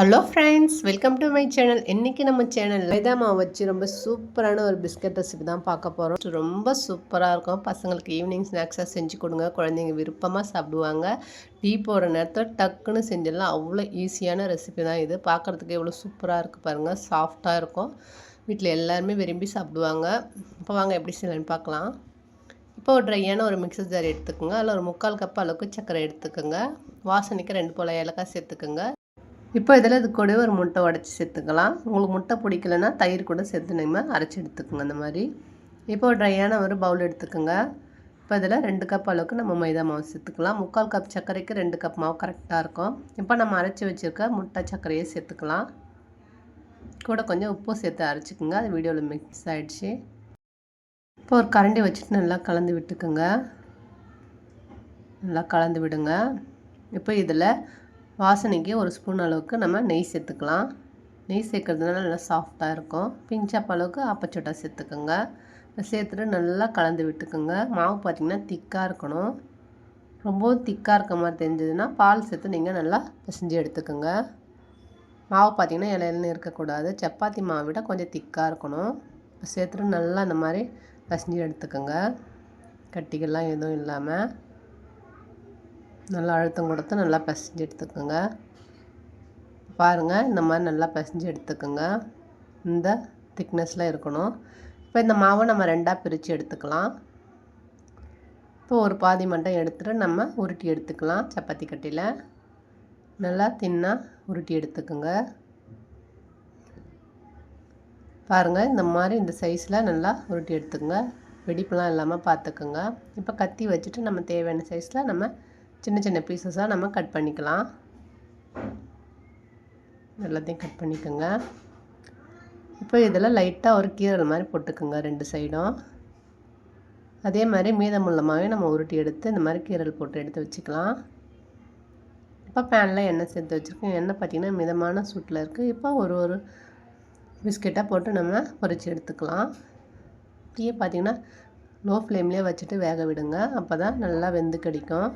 Hello friends welcome to my channel இன்றைக்கி நம்ம channel மைதா மாவு வச்சு ரொம்ப சூப்பரான ஒரு பிஸ்கட் ரெசிபி தான் பார்க்க போகிறோம் ரொம்ப சூப்பராக இருக்கும். பசங்களுக்கு ஈவினிங் ஸ்நாக்ஸாக செஞ்சு கொடுங்க. குழந்தைங்க விருப்பமாக சாப்பிடுவாங்க. டீ போகிற நேரத்தில் டக்குன்னு செஞ்சிடலாம். அவ்வளோ ஈஸியான ரெசிபி தான் இது. பார்க்குறதுக்கு எவ்வளோ சூப்பராக இருக்குது பாருங்கள் சாஃப்டாக இருக்கும். வீட்டில் எல்லாருமே விரும்பி சாப்பிடுவாங்க. இப்போ வாங்க எப்படி செய்யலான்னு பார்க்கலாம். இப்போ ஒரு ட்ரையான ஒரு மிக்சர் ஜார் எடுத்துக்கோங்க. அதில் ஒரு முக்கால் கப் அளவுக்கு சர்க்கரை எடுத்துக்கோங்க. வாசனைக்கு ரெண்டு போல ஏலக்காய் சேர்த்துக்கோங்க. இப்போ இதில் இது கூட ஒரு முட்டை உடச்சி சேர்த்துக்கலாம். உங்களுக்கு முட்டை பிடிக்கலன்னா தயிர் கூட சேர்த்து நீங்கள் அரைச்சி எடுத்துக்கோங்க அந்த மாதிரி. இப்போ ட்ரையான ஒரு பவுல் எடுத்துக்கோங்க. இப்போ இதில் ரெண்டு கப் அளவுக்கு நம்ம மைதா மாவு சேர்த்துக்கலாம். முக்கால் கப் சர்க்கரைக்கு ரெண்டு கப் மாவு கரெக்டாக இருக்கும். இப்போ நம்ம அரைச்சி வச்சுருக்க முட்டை சர்க்கரையை சேர்த்துக்கலாம். கூட கொஞ்சம் உப்பு சேர்த்து அரைச்சிக்கோங்க. அது வீடியோவில் மிக்ஸ் ஆகிடுச்சு இப்போ ஒரு கரண்டி வச்சுட்டு நல்லா கலந்து விட்டுக்குங்க. நல்லா கலந்து விடுங்க. இப்போ இதில் வாசனைக்கு ஒரு ஸ்பூன் அளவுக்கு நம்ம நெய் சேர்த்துக்கலாம். நெய் சேர்க்குறதுனால நல்லா சாஃப்டாக இருக்கும். பிஞ்சாப் அளவுக்கு ஆப்பச்சோட்டா சேர்த்துக்கோங்க. சேர்த்துட்டு நல்லா கலந்து விட்டுக்கோங்க. மாவு பார்த்திங்கன்னா திக்காக இருக்கணும். ரொம்பவும் திக்காக இருக்க மாதிரி தெரிஞ்சதுன்னா பால் சேர்த்து நீங்கள் நல்லா பிசைஞ்சு எடுத்துக்கோங்க. மாவு பார்த்திங்கன்னா இலையிலன்னு இருக்கக்கூடாது. சப்பாத்தி மாவை விட கொஞ்சம் திக்காக இருக்கணும். சேர்த்துட்டு நல்லா இந்த மாதிரி பிசைஞ்சு எடுத்துக்கோங்க. கட்டிகள்லாம் எதுவும் இல்லாமல் நல்லா அழுத்தம் கொடுத்து நல்லா பிசைஞ்சு எடுத்துக்கோங்க. பாருங்கள் இந்த மாதிரி நல்லா பிசைஞ்சு எடுத்துக்கோங்க. இந்த திக்னஸில் இருக்கணும். இப்போ இந்த மாவை நம்ம ரெண்டாக பிரித்து எடுத்துக்கலாம். இப்போ ஒரு பாதி மட்டும் எடுத்துகிட்டு நம்ம உருட்டி எடுத்துக்கலாம் சப்பாத்தி கட்டியில் நல்லா தின்னாக உருட்டி எடுத்துக்கோங்க. பாருங்கள் இந்த மாதிரி இந்த சைஸில் நல்லா உருட்டி எடுத்துக்கோங்க. வெடிப்புலாம் இல்லாமல் பார்த்துக்குங்க. இப்போ கத்தி வச்சுட்டு நம்ம தேவையான சைஸில் நம்ம சின்ன சின்ன பீசஸாக நம்ம கட் பண்ணிக்கலாம். எல்லாத்தையும் கட் பண்ணிக்கோங்க. இப்போ இதில் லைட்டாக ஒரு கீரல் மாதிரி போட்டுக்கோங்க ரெண்டு சைடும் அதே மாதிரி மீதமுள்ளமாகவே நம்ம உருட்டி எடுத்து இந்த மாதிரி கீரல் போட்டு எடுத்து வச்சுக்கலாம். இப்போ பேனில் எண்ணெய் சேர்த்து வச்சுருக்கோம். எண்ணெய் பார்த்திங்கன்னா மிதமான சூட்டில் இருக்குது இப்போ ஒரு ஒரு பிஸ்கெட்டாக போட்டு நம்ம பொறிச்சு எடுத்துக்கலாம். டீயை பார்த்திங்கன்னா லோ ஃப்ளேம்லேயே வச்சுட்டு வேக விடுங்க. அப்போ தான் நல்லா வெந்து கிடைக்கும்.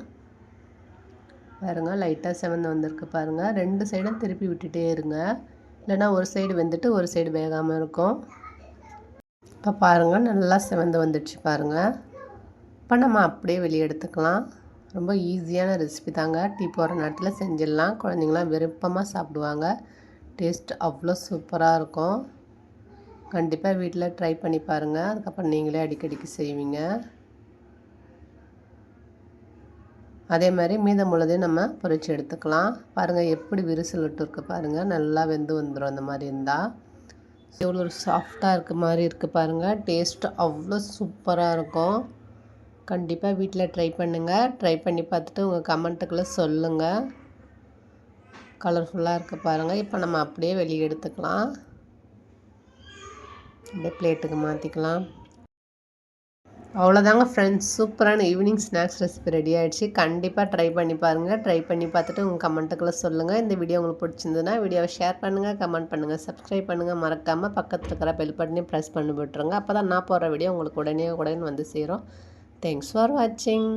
பாருங்கள் லைட்டாக செவந்து வந்திருக்கு பாருங்கள் ரெண்டு சைடும் திருப்பி விட்டுட்டே இருங்க. இல்லைனா ஒரு சைடு வெந்துட்டு ஒரு சைடு வேகாமல் இருக்கும். இப்போ பாருங்கள் நல்லா செவந்து வந்துடுச்சு பாருங்கள் இப்போ நம்ம அப்படியே வெளியே எடுத்துக்கலாம். ரொம்ப ஈஸியான ரெசிபி தாங்க. டீ போகிற நேரத்தில் செஞ்சிடலாம். குழந்தைங்களாம் விருப்பமாக சாப்பிடுவாங்க. டேஸ்ட் அவ்வளோ சூப்பராக இருக்கும். கண்டிப்பாக வீட்டில் ட்ரை பண்ணி பாருங்கள் அதுக்கப்புறம் நீங்களே அடிக்கடிக்கு செய்வீங்க. அதே மாதிரி மீதம் உள்ளதையும் நம்ம பொறிச்சு எடுத்துக்கலாம். பாருங்கள் எப்படி விரிசல் விட்டு இருக்கு பாருங்கள் நல்லா வெந்து வந்துடும் அந்த மாதிரி இருந்தால் எவ்வளோ ஒரு சாஃப்டாக இருக்க மாதிரி இருக்குது பாருங்கள் டேஸ்ட்டு அவ்வளோ சூப்பராக இருக்கும். கண்டிப்பாக வீட்டில் ட்ரை பண்ணுங்கள் ட்ரை பண்ணி பார்த்துட்டு உங்கள் கமெண்ட்டுக்குள்ளே சொல்லுங்கள் கலர்ஃபுல்லாக இருக்குது பாருங்கள் இப்போ நம்ம அப்படியே வெளியே எடுத்துக்கலாம். அப்படியே பிளேட்டுக்கு மாற்றிக்கலாம் அவ்வளோதாங்க ஃப்ரெண்ட்ஸ் சூப்பரான ஈவினிங் ஸ்நாக்ஸ் ரெசிபி ரெடி ஆகிடுச்சு கண்டிப்பாக ட்ரை பண்ணி பாருங்கள் ட்ரை பண்ணி பார்த்துட்டு உங்கள் கமெண்ட்டுக்குள்ளே சொல்லுங்கள் இந்த வீடியோ உங்களுக்கு பிடிச்சிருந்ததுன்னா வீடியோவை ஷேர் பண்ணுங்கள் கமெண்ட் பண்ணுங்கள் சப்ஸ்கிரைப் பண்ணுங்கள் மறக்காமல் பக்கத்தில் இருக்கிற பெல் பட்டனையும் ப்ரெஸ் பண்ணி விட்டுருங்க அப்போ தான் நான் போடுற வீடியோ உங்களுக்கு உடனே உடனே வந்து சேரும். தேங்க்ஸ் ஃபார் வாட்சிங்